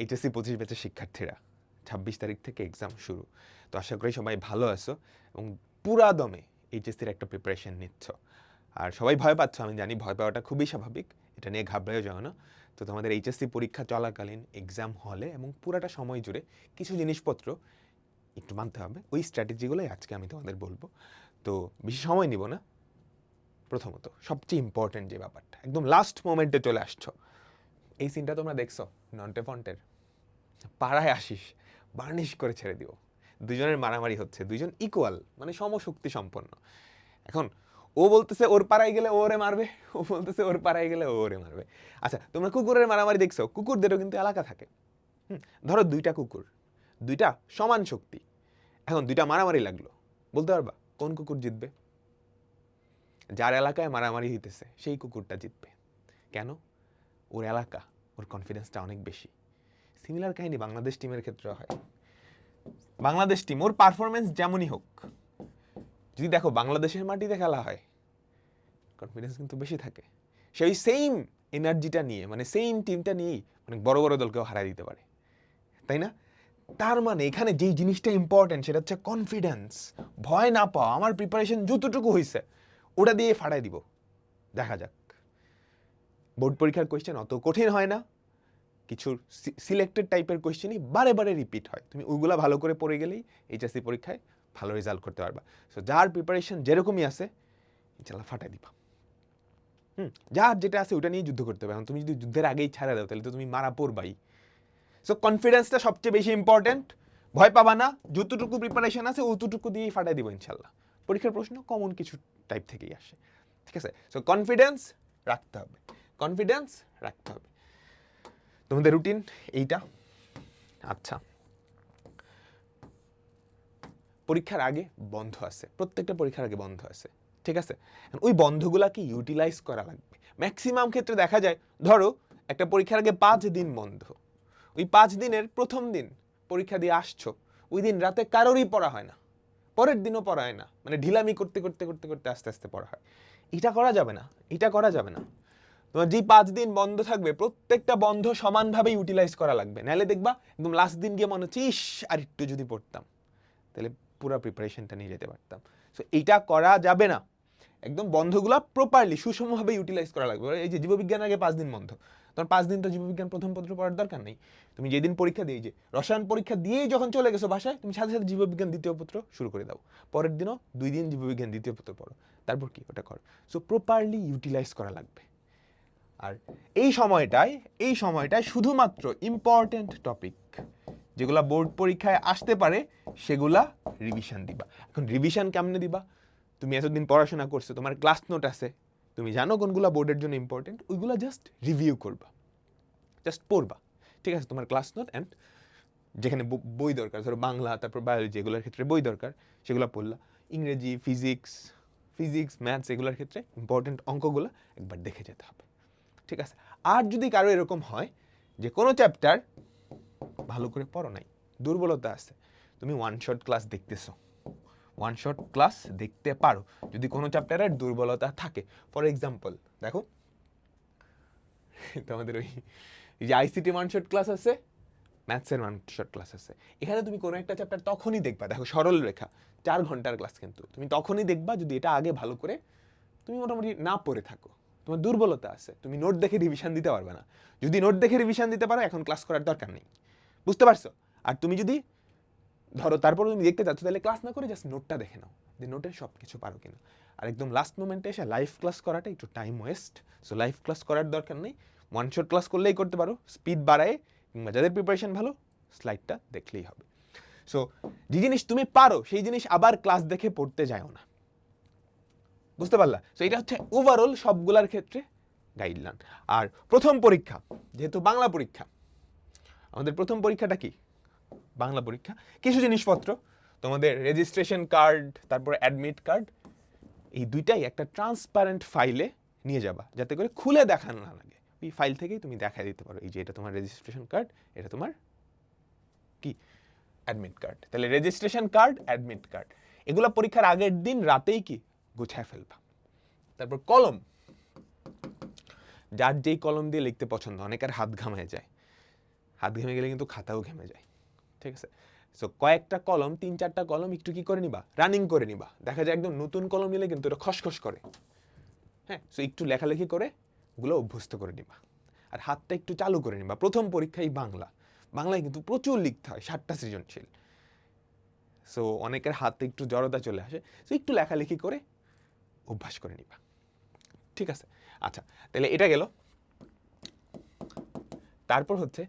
HSC পঁচিশ ব্যাচের শিক্ষার্থীরা, ছাব্বিশ তারিখ থেকে এক্সাম শুরু। তো আশা করি সবাই ভালো আছো এবং পুরা দমে এইচএসসির একটা প্রিপারেশন নিচ্ছ। আর সবাই ভয় পাচ্ছ, আমি জানি ভয় পাওয়াটা খুবই স্বাভাবিক, এটা নিয়ে ঘাবড়েও যাও না। তো তোমাদের এইচএসসি পরীক্ষা চলাকালীন এক্সাম হলে এবং পুরাটা সময় জুড়ে কিছু জিনিসপত্র একটু মানতে হবে, ওই স্ট্র্যাটেজিগুলোই আজকে আমি তোমাদের বলব। তো বেশি সময় নিব না। প্রথমত সবচেয়ে ইম্পর্টেন্ট যে ব্যাপারটা, একদম লাস্ট মোমেন্টে চলে আসছো। এই সিনটা তোমরা দেখছ? নন্টে ফন্টের। পাড়ায় আসিস বার্নিশ করে ছেড়ে দিও দুজনের মারামারি হচ্ছে দুজন ইকুয়াল মানে সমশক্তি সম্পন্ন। এখন ও বলতেছে ওর পাড়ায় গেলে ওরে মারবে ও বলতেছে ওর পাড়ায় গেলে ওরে মারবে। আচ্ছা তোমরা কুকুরের মারামারি দেখছ? কুকুরদেরও কিন্তু এলাকা থাকে। হুম, ধরো দুইটা কুকুর দুইটা সমান শক্তি। এখন দুইটা মারামারি লাগল। বলতে পারবা কোন কুকুর জিতবে? যার এলাকায় মারামারি হইতেছে সেই কুকুরটা জিতবে। কেন? ওর এলাকা। ওর কনফিডেন্সটা অনেক বেশি। সিমিলার কাহিনী বাংলাদেশ টিমের ক্ষেত্রে হয়। বাংলাদেশ টিম ওর পারফরমেন্স যেমনই হোক, যদি দেখো বাংলাদেশের মাটিতে খেলা হয় কনফিডেন্স কিন্তু বেশি থাকে। সেই সেম এনার্জিটা নিয়ে মানে সেম টিমটা নিয়েই অনেক বড় বড় দলকেও হারাই দিতে পারে। তাই না? তার মানে এখানে যেই জিনিসটা ইম্পর্টেন্ট সেটা হচ্ছে কনফিডেন্স ভয় না পাওয়া, আমার প্রিপারেশন যতটুকু হয়েছে ওটা দিয়ে ফাটাই দিব। দেখা যাক। বোর্ড পরীক্ষার কোয়েশ্চেন অত কঠিন হয় না। কিছু সিলেক্টেড টাইপের কোয়েশ্চেনই বারে বারে রিপিট হয়। তুমি ওইগুলা ভালো করে পড়ে গেলেই এইচএসসি পরীক্ষায় ভালো রেজাল্ট করতে পারবা। সো যার প্রিপারেশন যেরকমই আছে, ইনশাল্লাহ ফাটাই দিবা। হুম, যার যেটা আছে ওটা নিয়ে যুদ্ধ করতে হবে। তুমি যদি যুদ্ধের আগেই ছাড়া দাও, তাহলে তো তুমি মারা পড়বাই। সো কনফিডেন্সটা সবচেয়ে বেশি ইম্পর্ট্যান্ট ভয় পাবা না, যতটুকু প্রিপারেশন আছে অতটুকু দিয়েই ফাটাই দিব ইনশাল্লাহ। পরীক্ষার প্রশ্ন কমন কিছু টাইপ থেকেই আসে। ঠিক আছে? সো কনফিডেন্স রাখতে হবে। কনফিডেন্স রাখতে হবে। তোমাদের রুটিন এইটা। আচ্ছা। পরীক্ষার আগে বন্ধ আছে। প্রত্যেকটা পরীক্ষার আগে বন্ধ আছে। ঠিক আছে? ওই বন্ধগুলাকে ইউটিলাইজ করা লাগবে। ম্যাক্সিমাম ক্ষেত্রে দেখা যায়, ধরো, একটা পরীক্ষার আগে পাঁচ দিন বন্ধ। ওই পাঁচ দিনের প্রথম দিন পরীক্ষা দিয়ে আসছো, ওই দিন রাতে কারোরই পড়া হয় না। পরের দিনও পড়া হয় না। মানে ঢিলামি করতে করতে করতে করতে আস্তে আস্তে পড়া হয়। এটা করা যাবে না। এটা করা যাবে না। তোমার যে পাঁচ দিন বন্ধ থাকবে, প্রত্যেকটা বন্ধ সমানভাবে ইউটিলাইজ করা লাগবে। নাহলে দেখবা একদম লাস্ট দিন গিয়ে মনে হচ্ছে, ইস, আর একটু যদি পড়তাম, তাহলে পুরো প্রিপারেশনটা নিয়ে যেতে পারতাম। সো এইটা করা যাবে না। একদম বন্ধগুলা প্রপারলি সুষমভাবে ইউটিলাইজ করা লাগবে। এই যে জীববিজ্ঞান আগে পাঁচ দিন বন্ধ। তোমার পাঁচ দিন তো জীববিজ্ঞান প্রথম পত্র পড়ার দরকার নেই। তুমি যেদিন পরীক্ষা দিয়ে যে, রসায়ন পরীক্ষা দিয়েই যখন চলে গেছো বাসায়, তুমি সাথে সাথে জীববিজ্ঞান দ্বিতীয় পত্র শুরু করে দাও। পরের দিনও দুই দিন জীববিজ্ঞান দ্বিতীয় পত্র পড়ো। তারপর কি? ওটা করো। সো প্রপারলি ইউটিলাইজ করা লাগবে। আর এই সময়টায় এই সময়টায় শুধুমাত্র ইম্পর্ট্যান্ট টপিক যেগুলা বোর্ড পরীক্ষায় আসতে পারে, সেগুলা রিভিশন দিবা। এখন রিভিশন কেমনে দিবা? তুমি এতদিন পড়াশোনা করছ, তোমার ক্লাস নোট আছে, তুমি জানো কোনগুলা বোর্ডের জন্য ইম্পর্টেন্ট ওইগুলা জাস্ট রিভিউ করবা। জাস্ট পড়বা। ঠিক আছে, তোমার ক্লাস নোট অ্যান্ড যেখানে বই দরকার, ধরো বাংলা, তারপর বায়োলজি এগুলোর ক্ষেত্রে বই দরকার, সেগুলো পড়লা। ইংরেজি ফিজিক্স ফিজিক্স ম্যাথস এগুলোর ক্ষেত্রে ইম্পর্টেন্ট অঙ্কগুলো একবার দেখে যেতে হবে। ঠিক আছে? আর যদি কারও এরকম হয়, যে কোনো চ্যাপ্টার ভালো করে পড়ো নাই, দুর্বলতা আছে, তুমি ওয়ান শট ক্লাস দেখতেছো। ওয়ান শট ক্লাস দেখতে পারো, যদি কোনো চ্যাপ্টারের দুর্বলতা থাকে। ফর এক্সাম্পল দেখো, তোমাদের ওই যে আইসিটি ওয়ান শট ক্লাস আছে ম্যাথসের ওয়ান শট ক্লাস আছে। এখানে তুমি কোনো একটা চ্যাপ্টার তখনই দেখবা। দেখো, সরল রেখা, চার ঘণ্টার ক্লাস কিন্তু। তুমি তখনই দেখবা যদি এটা আগে ভালো করে তুমি মোটামুটি না পড়ে থাকো। তোমার দুর্বলতা আছে, তুমি নোট দেখে রিভিশন দিতে পারবে না। যদি নোট দেখে রিভিশন দিতে পারো, এখন ক্লাস করার দরকার নেই। বুঝতে পারছ? আর তুমি যদি ধরো, তারপর তুমি দেখতে চাচ্ছ, তাহলে ক্লাস না করে জাস্ট নোটটা দেখে নাও। যে নোটের সব কিছু পারো কিনা। আর একদম লাস্ট মোমেন্টে এসে লাইভ ক্লাস করাটা একটু time waste so live class করার দরকার নেই। ওয়ান শট ক্লাস করলেই করতে পারো। স্পিড বাড়ায়, কিংবা যাদের প্রিপারেশন ভালো স্লাইডটা দেখলেই হবে। সো যে জিনিস তুমি পারো, সেই জিনিস আবার ক্লাস দেখে পড়তে যাও না। বুঝতে পারলা? তো এটা হচ্ছে ওভারঅল সবগুলার ক্ষেত্রে গাইডলাইন আর প্রথম পরীক্ষা, যেহেতু বাংলা পরীক্ষা, আমাদের প্রথম পরীক্ষাটা কি? বাংলা পরীক্ষা। কিছু জিনিসপত্র, তোমাদের রেজিস্ট্রেশন কার্ড তারপরে অ্যাডমিট কার্ড এই দুইটাই একটা ট্রান্সপারেন্ট ফাইলে নিয়ে যাবা, যাতে করে খুলে দেখানো না লাগে। এই ফাইল থেকেই তুমি দেখাই দিতে পারো, এই যে এটা তোমার রেজিস্ট্রেশন কার্ড এটা তোমার কি? অ্যাডমিট কার্ড তাহলে রেজিস্ট্রেশন কার্ড অ্যাডমিট কার্ড এগুলো পরীক্ষার আগের দিন রাতেই কি গুছায় ফেলবা। তারপর কলম। যার যেই কলম দিয়ে লিখতে পছন্দ, অনেকের হাত ঘামায় যায়। হাত ঘেমে গেলে কিন্তু খাতাও ঘেমে যায়। ঠিক আছে? সো কয়েকটা কলম, তিন চারটা কলম একটু কি করে নিবা? রানিং করে নিবা। দেখা যায় একদম নতুন কলম নিলে কিন্তু এটা খসখস করে। হ্যাঁ? সো একটু লেখালেখি করে ওগুলো অভ্যস্ত করে নিবা। আর হাতটা একটু চালু করে নিবা। প্রথম পরীক্ষায় বাংলা। বাংলায় কিন্তু প্রচুর লিখতে হয়, ষাটটা সৃজনশীল। সো অনেকের হাতে একটু জড়তা চলে আসে। সো একটু লেখালেখি করে অভ্যাস করে নিবা। ঠিক আছে? আচ্ছা তাহলে এটা গেল। তারপর হচ্ছে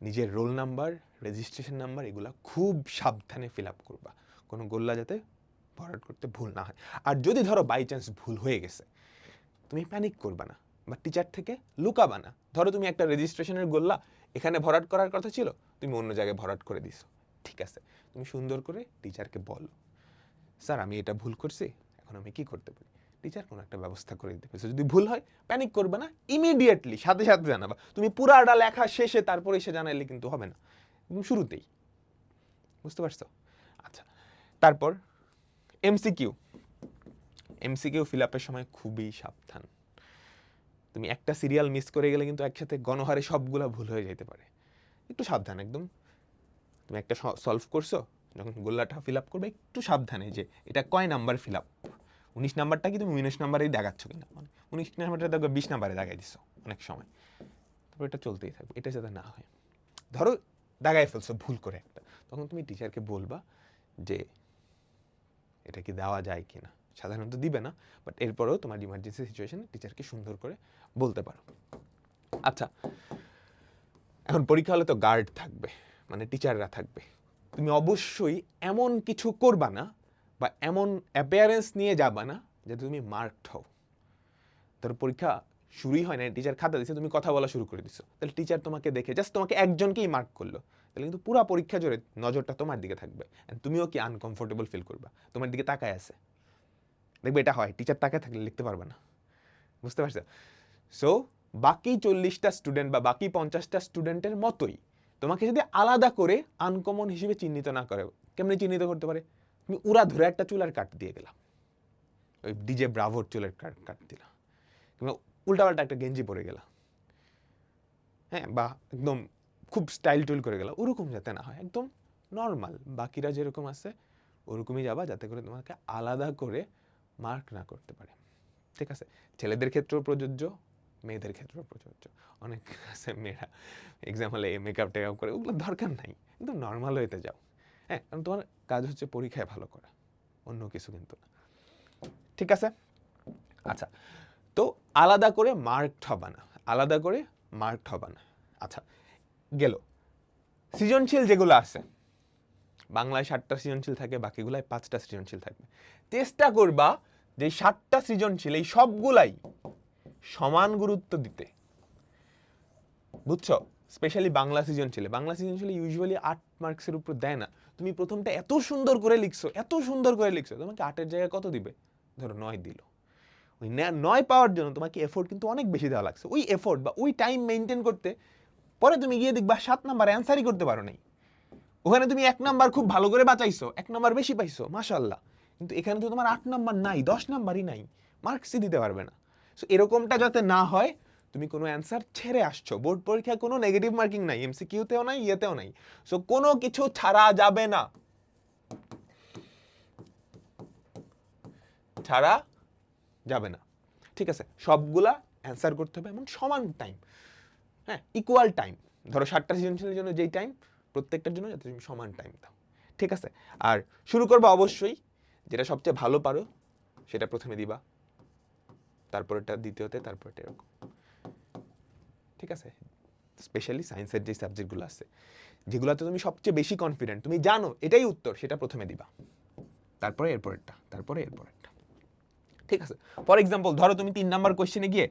নিজের রোল নাম্বার রেজিস্ট্রেশন নাম্বার এগুলা খুব সাবধানে ফিল আপ করবা। কোনো গোল্লা যাতে ভরাট করতে ভুল না হয়। আর যদি ধরো বাই চান্স ভুল হয়ে গেছে, তুমি প্যানিক করবা না বা টিচার থেকে লুকাবা না। ধরো তুমি একটা রেজিস্ট্রেশনের গোল্লা, এখানে ভরাট করার কথা ছিল, তুমি অন্য জায়গায় ভরাট করে দিছো। ঠিক আছে? তুমি সুন্দর করে টিচারকে বলো স্যার আমি এটা ভুল করছি এখন আমি কি করতে পারি? টিচার কোনো একটা ব্যবস্থা করে দিতে পারছে যদি ভুল হয় প্যানিক করবে না ইমিডিয়েটলি সাথে সাথে জানাবা। তুমি পুরাটা লেখা শেষে তারপরে এসে জানাইলে কিন্তু হবে না। শুরুতেই। বুঝতে পারছ? আচ্ছা তারপর এমসিকিউ এমসিকিউ ফিল আপের সময় খুবই সাবধান। তুমি একটা সিরিয়াল মিস করে গেলে কিন্তু একসাথে গণহারে সবগুলো ভুল হয়ে যেতে পারে। একটু সাবধান একদম। তুমি একটা সলভ করছ, যখন গোল্লাটা ফিল আপ করবে, একটু সাবধানে যে এটা কয় নাম্বার ফিল আপ উনিশ নাম্বারটা কি তুমি উনিশ নাম্বারেই দেখাচ্ছ কিনা? মানে উনিশ নাম্বারটা দেখবে বিশ নাম্বারে দেখাই দিচ্ছ অনেক সময়। তারপর এটা চলতেই থাকবে, এটা যাতে না হয়। ধরো দাগায় ফেলছো ভুল করে একটা, তখন তুমি টিচারকে বলবা যে এটা কি দেওয়া যায় কি না সাধারণত দিবে না বাট এরপরেও তোমার ইমার্জেন্সি সিচুয়েশনে টিচারকে সুন্দর করে বলতে পারো। আচ্ছা এখন পরীক্ষা হলে তো গার্ড থাকবে মানে টিচাররা থাকবে। তুমি অবশ্যই এমন কিছু করবা না বা এমন অ্যাপিয়ারেন্স নিয়ে যাবা না যাতে তুমি মার্কড হও। ধরো পরীক্ষা শুরুই হয় না টিচার খাতা দিচ্ছে তুমি কথা বলা শুরু করে দিছো। তাহলে টিচার তোমাকে দেখে জাস্ট তোমাকে একজনকেই মার্ক করল। তাহলে কিন্তু পুরো পরীক্ষা জোরে নজরটা তোমার দিকে থাকবে তুমিও কি আনকমফোর্টেবল ফিল করবা? তোমার দিকে তাকায় আছে। দেখবে এটা হয় টিচার তাকায় থাকলে লিখতে পারবে না। বুঝতে পারছ? সো বাকি চল্লিশটা স্টুডেন্ট বা বাকি পঞ্চাশটা স্টুডেন্টের মতোই তোমাকে যদি আলাদা করে আনকমন হিসেবে চিহ্নিত না করে, কেমনি চিহ্নিত করতে পারে? তুমি উড়া ধরে একটা চুলার কাট দিয়ে গেলাম। ওই ডিজে ব্রাভোর চুলের কাট কাট দিলাম। কিংবা উল্টাপাল্টা একটা গেঞ্জি পরে গেলাম। হ্যাঁ বা একদম খুব স্টাইল টুল করে গেলাম। ওরকম যাতে না হয়, একদম নর্মাল। বাকিরা যেরকম আছে, ওরকমই যাবা যাতে করে তোমাকে আলাদা করে মার্ক না করতে পারে। ঠিক আছে? ছেলেদের ক্ষেত্রেও প্রযোজ্য, মেয়েদের ক্ষেত্রেও প্রযোজ্য। অনেক আছে মেয়েরা এক্সাম হলে মেকআপ টেকআপ করে, ওগুলো দরকার নাই। একদম নর্মাল হইতে যাও। হ্যাঁ তোমার কাজ হচ্ছে পরীক্ষায় ভালো করা, অন্য কিছু কিন্তু না। ঠিক আছে? আচ্ছা তো আলাদা করে মার্কড হবা না, আলাদা করে মার্কড হবা না। আচ্ছা গেল। সৃজনশীল যেগুলো আছে, বাংলায় সাতটা সৃজনশীল থাকে, বাকিগুলায় পাঁচটা সৃজনশীল থাকবে। চেষ্টা করবা যে সাতটা সৃজনশীল, এই সবগুলাই সমান গুরুত্ব দিতে। বুঝছ? স্পেশালি বাংলা সৃজনশীলে। বাংলা সৃজনশীলে ইউজুয়ালি আট মার্কসের উপর দেয় না। তুমি প্রথমটা এত সুন্দর করে লিখছো, এত সুন্দর করে লিখছো, তোমাকে আটের জায়গায় কত দিবে? ধরো নয় দিল। ওই নয় পাওয়ার জন্য তোমাকে এফোর্ট কিন্তু অনেক বেশি দেওয়া লাগছে। ওই এফোর্ট বা ওই টাইম মেনটেন করতে, পরে তুমি গিয়ে দেখবা সাত নাম্বার অ্যান্সারই করতে পারো নাই। ওখানে তুমি এক নাম্বার খুব ভালো করে বাঁচাইছো, এক নাম্বার বেশি পাইছো মাশাল্লাহ কিন্তু এখানে তো তোমার আট নাম্বার নাই, দশ নাম্বারই নাই মার্কসই দিতে পারবে না। সো এরকমটা যাতে না হয় তুমি কোনো অ্যান্সার ছেড়ে আসছো। বোর্ড পরীক্ষায় কোনো নেগেটিভ মার্কিং নাই এমসিকিউতেও নাই, ইয়েতেও নাই। সো কোনো কিছু ছাড়া যাবে না। ছাড়া যাবে না। ঠিক আছে, সবগুলা অ্যান্সার করতে হবে এমন সমান টাইম হ্যাঁ ইকুয়াল টাইম ধরো ষাটটা সৃজনশীলের জন্য যেই টাইম প্রত্যেকটার জন্য যাতে তুমি সমান টাইম দাও। ঠিক আছে, আর শুরু করবে অবশ্যই, যেটা সবচেয়ে ভালো পারো, সেটা প্রথমে দিবা। তারপরেটা দ্বিতীয়তে তারপরটা এরকম। ঠিক আছে? স্পেশালি সায়েন্সের যে সাবজেক্টগুলো আছে, যেগুলোতে তুমি সবচেয়ে বেশি কনফিডেন্ট তুমি জানো, এটাই উত্তর, সেটা প্রথমে দিবা। তারপরে, এরপরেরটা তারপরে, এরপরেরটা। ঠিক আছে? ফর এক্সাম্পল ধরো তুমি তিন নাম্বার কোয়েশ্চেনে গিয়ে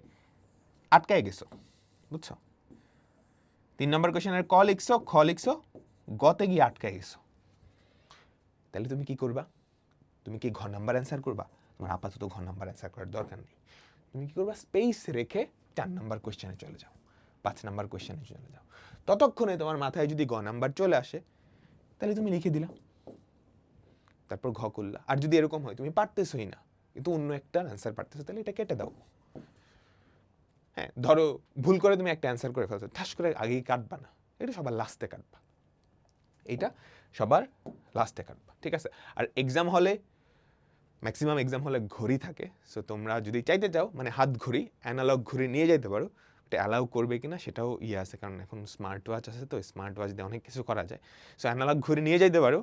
আটকায় গেছো, বুঝছ? তিন নম্বর কোয়েশ্চেনের ক লিখছো, খ লিখছো, গতে গিয়ে আটকায় গেছো। তাহলে তুমি কি করবা? তুমি কি ঘ নাম্বার অ্যান্সার করবা? তোমার আপাতত ঘ নাম্বার অ্যান্সার করার দরকার নেই। তুমি কি করবা? স্পেস রেখে চার নাম্বার কোয়েশ্চেনে চলে যাও। পাঁচ নাম্বার কোয়েশ্চেনে চলে যাও। ততক্ষণে তোমার মাথায় যদি গ নাম্বার চলে আসে, তাহলে তুমি লিখে দিলা। তারপর ঘ করলা। আর যদি এরকম হয়, তুমি পারতেছোই না, কিন্তু অন্য একটা অ্যান্সার পারতেছো, তাহলে এটা কেটে দাও। হ্যাঁ ধরো ভুল করে তুমি একটা অ্যান্সার করে ফেলছো, ঠাস করে আগেই কাটবা না। এটা সবার লাস্টে কাটবা। এইটা সবার লাস্টে কাটবা, ঠিক আছে? আর এক্সাম হলে ম্যাক্সিমাম এক্সাম হলে ঘড়ি থাকে। সো তোমরা যদি চাইতে চাও মানে হাত ঘড়ি অ্যানালগ ঘড়ি নিয়ে যাইতে পারো। অ্যালাউ করবে কিনা সেটাও ইয়ে আছে, কারণ এখন স্মার্ট ওয়াচ আছে তো স্মার্ট ওয়াচ দিয়ে অনেক কিছু করা যায়। সো অ্যানালগ ঘড়ি নিয়ে যাইতে পারো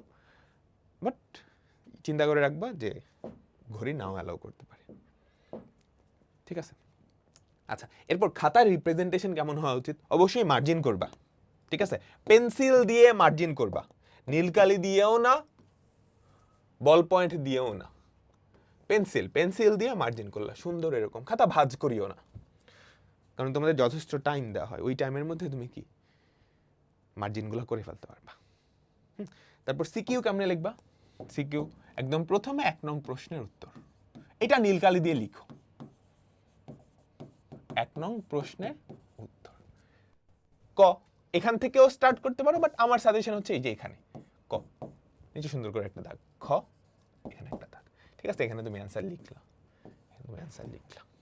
বাট চিন্তা করে রাখবা যে ঘড়ি নাও অ্যালাউ করতে পারে। ঠিক আছে? আচ্ছা এরপর খাতার রিপ্রেজেন্টেশন কেমন হওয়া উচিত? অবশ্যই মার্জিন করবা। ঠিক আছে? পেন্সিল দিয়ে মার্জিন করবা। নীলকালি দিয়েও না বল পয়েন্ট দিয়েও না। পেন্সিল পেন্সিল দিয়ে মার্জিন করলা। সুন্দর এরকম। খাতা ভাজ করিও না। কারণ তোমাদের যথেষ্ট টাইম দেওয়া হয়। ওই টাইমের মধ্যে তুমি কি? মার্জিনগুলো করে ফেলতে পারবা। তারপর সিকিউ কেমনে লিখবা? সিকিউ একদম প্রথমে এক নং প্রশ্নের উত্তর। এটা নীলকালি দিয়ে লিখো। এক নং প্রশ্নের উত্তর। ক, এখান থেকেও স্টার্ট করতে পারো বাট আমার সাজেশন হচ্ছে এই যে এখানে। ক, নিচে সুন্দর করে একটা দাগ। খ, এখানে একটা দাগ। ঠিক আছে, এখানে তুমি অ্যান্সার লিখলা। এখানে তুমি অ্যান্সার লিখলা।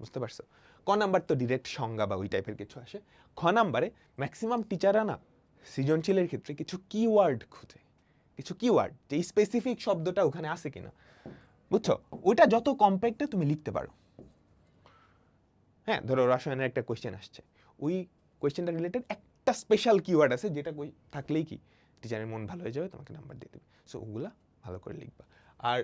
বুঝতে পারছ? ক নাম্বার তো ডিরেক্ট সংজ্ঞা বা ওই টাইপের কিছু আসে। খ নাম্বারে ম্যাক্সিমাম টিচাররা না, সৃজনশীলের ক্ষেত্রে কিছু কিওয়ার্ড খুঁজে। কিছু কিওয়ার্ড যে স্পেসিফিক শব্দটা ওখানে আছে কিনা। বুঝছ? ওইটা যত কম্প্যাক্টে তুমি লিখতে পারো। হ্যাঁ ধরো রসায়নের একটা কোয়েশ্চেন আসছে। ওই কোয়েশ্চেনটা রিলেটেড একটা স্পেশাল কিওয়ার্ড আছে, যেটা থাকলেই কি টিচারের মন ভালো হয়ে যাবে, তোমাকে নাম্বার দিয়ে দেবে। সো ওগুলা ভালো করে লিখবা। আর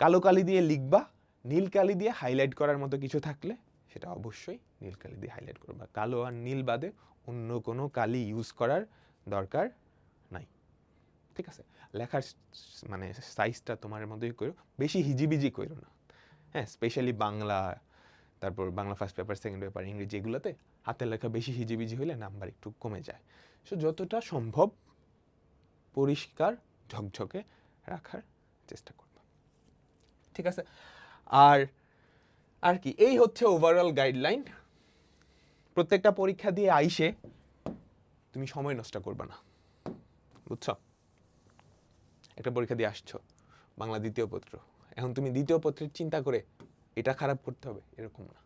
কালো কালি দিয়ে লিখবা নীল কালি দিয়ে হাইলাইট করার মতো কিছু থাকলে সেটা অবশ্যই নীল কালি দিয়ে হাইলাইট করবা কালো আর নীল বাদে অন্য কোনো কালি ইউজ করার দরকার নাই। ঠিক আছে? লেখার মানে সাইজটা তোমার মতোই করো, বেশি হিজিবিজি করো না। হ্যাঁ স্পেশালি বাংলা, তারপর Bangla first paper second paper ইংরেজি এগুলোতে হাতের লেখা বেশি হিজিবিজি হলে নাম্বার একটু কমে যায়। সো যতটা সম্ভব পরিষ্কার ঝকঝকে রাখার চেষ্টা করবা। ঠিক আছে? আর আর কি, এই হচ্ছে ওভারঅল গাইডলাইন প্রত্যেকটা পরীক্ষা দিয়ে আইসে তুমি সময় নষ্ট করবে না, বুঝছ? একটা পরীক্ষা দিয়ে আসছো, বাংলা দ্বিতীয় পত্র। এখন তুমি দ্বিতীয় পত্রের চিন্তা করে এটা খারাপ করতে হবে, এরকম না।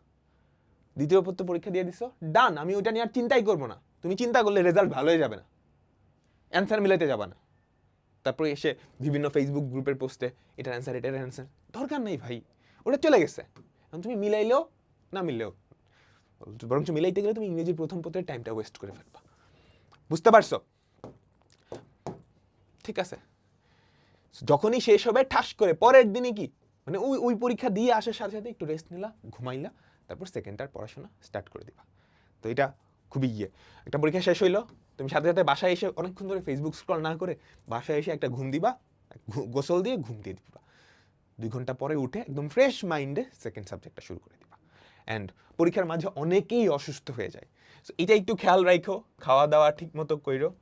দ্বিতীয় পত্র পরীক্ষা দিয়ে দিছো ডান আমি ওইটা নিয়ে আর চিন্তাই করব না। তুমি চিন্তা করলে রেজাল্ট ভালো হয়ে যাবে না। অ্যান্সার মিলাইতে যাবে না। তারপরে এসে বিভিন্ন ফেসবুক গ্রুপের পোস্টে এটার অ্যান্সার এটার অ্যান্সার দরকার নেই ভাই। ওটা চলে গেছে। এখন তুমি মিলাইলেও না মিললেও, বরঞ্চ মিলাইতে গেলে তুমি ইংরেজির প্রথম পত্রের টাইমটা ওয়েস্ট করে ফেলবা। বুঝতে পারছ? ঠিক আছে। যখনই শেষ হবে, ঠাস করে পরের দিনই কি? মানে ওই ওই পরীক্ষা দিয়ে আসার সাথে সাথে একটু রেস্ট নিলা, ঘুমাইলা, তারপর সেকেন্ডটার পড়াশোনা স্টার্ট করে দিবা। তো এটা খুবই ইয়ে। একটা পরীক্ষা শেষ হইল, তুমি সাথে সাথে বাসায় এসে অনেকক্ষণ ধরে ফেসবুক স্ক্রল না করে বাসায় এসে একটা ঘুম দিবা গোসল দিয়ে ঘুম দিয়ে দিবা। দুই ঘণ্টা পরে উঠে একদম ফ্রেশ মাইন্ডে সেকেন্ড সাবজেক্টটা শুরু করে দিবা। অ্যান্ড পরীক্ষার মাঝে অনেকেই অসুস্থ হয়ে যায়। So এটা একটু খেয়াল রাখো খাওয়া দাওয়া ঠিক মতো কইরো।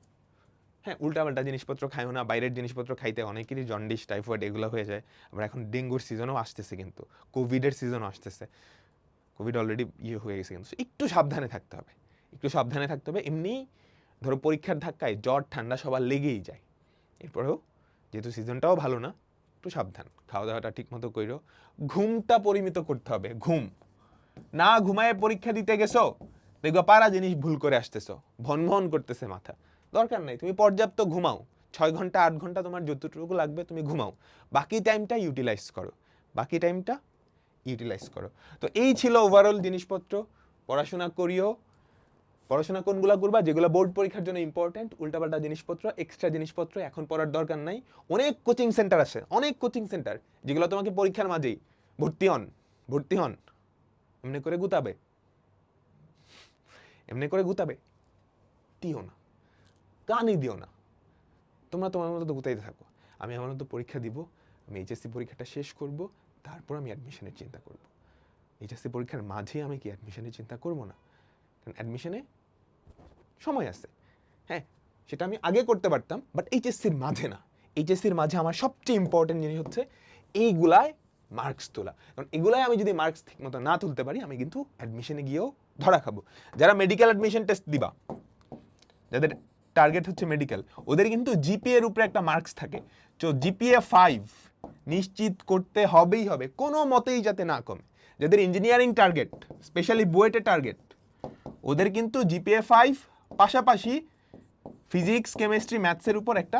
হ্যাঁ উল্টাপাল্টা জিনিসপত্র খাইও না, বাইরের জিনিসপত্র খাইতে অনেকেরই জন্ডিস টাইফয়েড এগুলো হয়ে যায়। আবার এখন ডেঙ্গুর সিজনও আসতেছে কিন্তু কোভিডের সিজনও আসতেছে। কোভিড অলরেডি ইয়ে হয়ে গেছে কিন্তু। একটু সাবধানে থাকতে হবে। একটু সাবধানে থাকতে হবে। এমনি ধরো পরীক্ষার ধাক্কায় জ্বর, ঠান্ডা সবার লেগেই যায়। এরপরেও যেহেতু সিজনটাও ভালো না একটু সাবধান খাওয়া দাওয়াটা ঠিক মতো কইরো। ঘুমটা পরিমিত করতে হবে, ঘুম। না ঘুমায় পরীক্ষা দিতে গেছো, দেখবা পারা জিনিস ভুল করে আসতেছো, ভন ভন করতেছে মাথা। দরকার নাই, তুমি পর্যাপ্ত ঘুমাও। ছয় ঘণ্টা, আট ঘণ্টা তোমার যতটুকু লাগবে তুমি ঘুমাও। বাকি টাইমটা ইউটিলাইজ করো। বাকি টাইমটা ইউটিলাইজ করো। তো এই ছিল ওভারঅল জিনিসপত্র, পড়াশোনা করিও পড়াশোনা কোনগুলো করবা? যেগুলো বোর্ড পরীক্ষার জন্য ইম্পর্টেন্ট উল্টাপাল্টা জিনিসপত্র এক্সট্রা জিনিসপত্র এখন পড়ার দরকার নাই। অনেক কোচিং সেন্টার আছে, অনেক কোচিং সেন্টার যেগুলো তোমাকে পরীক্ষার মাঝেই ভর্তি হন ভর্তি হন। এমনি করে গুতাবে। এমনি করে গুতাবে। দিও না। কানই দিও না। তোমরা তোমার মতো গুতাইতে থাকো। আমি আমার মতো পরীক্ষা দিব, আমি এইচএসসি পরীক্ষাটা শেষ করব, তারপর আমি অ্যাডমিশনের চিন্তা করব। এইচএসসি পরীক্ষার মাঝে আমি কি অ্যাডমিশনের চিন্তা করব না? অ্যাডমিশনে সময় আছে। হ্যাঁ সেটা আমি আগে করতে পারতাম বাট এইচএসসির মাঝে না। এইচএসসির মাঝে আমার সবচেয়ে ইম্পর্টেন্ট জিনিস হচ্ছে এইগুলায় মার্কস তোলা। কারণ এগুলাই আমি যদি মার্কস ঠিকমতো না তুলতে পারি, আমি কিন্তু অ্যাডমিশনে গিয়েও ধরা খাব। যারা মেডিকেল অ্যাডমিশন টেস্ট দিবা, যাদের টার্গেট হচ্ছে মেডিকেল ওদের কিন্তু জিপিএর উপরে একটা মার্কস থাকে। তো জিপিএ ফাইভ নিশ্চিত করতে হবেই হবে, কোনো মতেই যাতে না কমে। যাদের ইঞ্জিনিয়ারিং টার্গেট স্পেশালি বুয়েটের টার্গেট ওদের কিন্তু জিপিএ ফাইভ পাশাপাশি ফিজিক্স কেমিস্ট্রি ম্যাথসের উপর একটা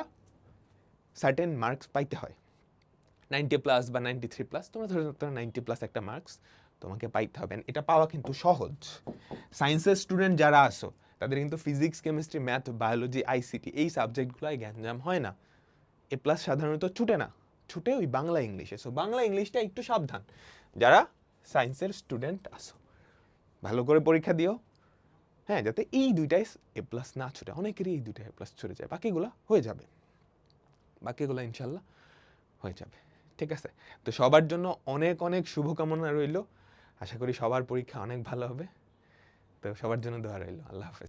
সার্টেন মার্কস পাইতে হয়। নাইনটি প্লাস বা নাইনটি থ্রি প্লাস তোমরা ধরে ধরো নাইনটি প্লাস একটা মার্কস তোমাকে পাইতে হবে। এটা পাওয়া কিন্তু সহজ। সায়েন্সের স্টুডেন্ট যারা আসো তাদের কিন্তু physics chemistry math biology ICT এই সাবজেক্টগুলোয় জ্ঞানজাম হয় না। এ প্লাস সাধারণত ছুটে না। ছুটে ওই বাংলা ইংলিশে। সো বাংলা ইংলিশটা একটু সাবধান। যারা সায়েন্সের স্টুডেন্ট আসো ভালো করে পরীক্ষা দিও। হ্যাঁ যাতে এই দুইটাই এ প্লাস না ছুটে, অনেকেরই এই দুইটাই এ প্লাস ছুটে যায়। বাকিগুলো হয়ে যাবে। বাকিগুলো ইনশাল্লাহ হয়ে যাবে। ঠিক আছে? তো সবার জন্য অনেক অনেক শুভকামনা রইল। আশা করি সবার পরীক্ষা অনেক ভালো হবে। তো সবার জন্য দেওয়া রইল। আল্লাহ হাফেজ।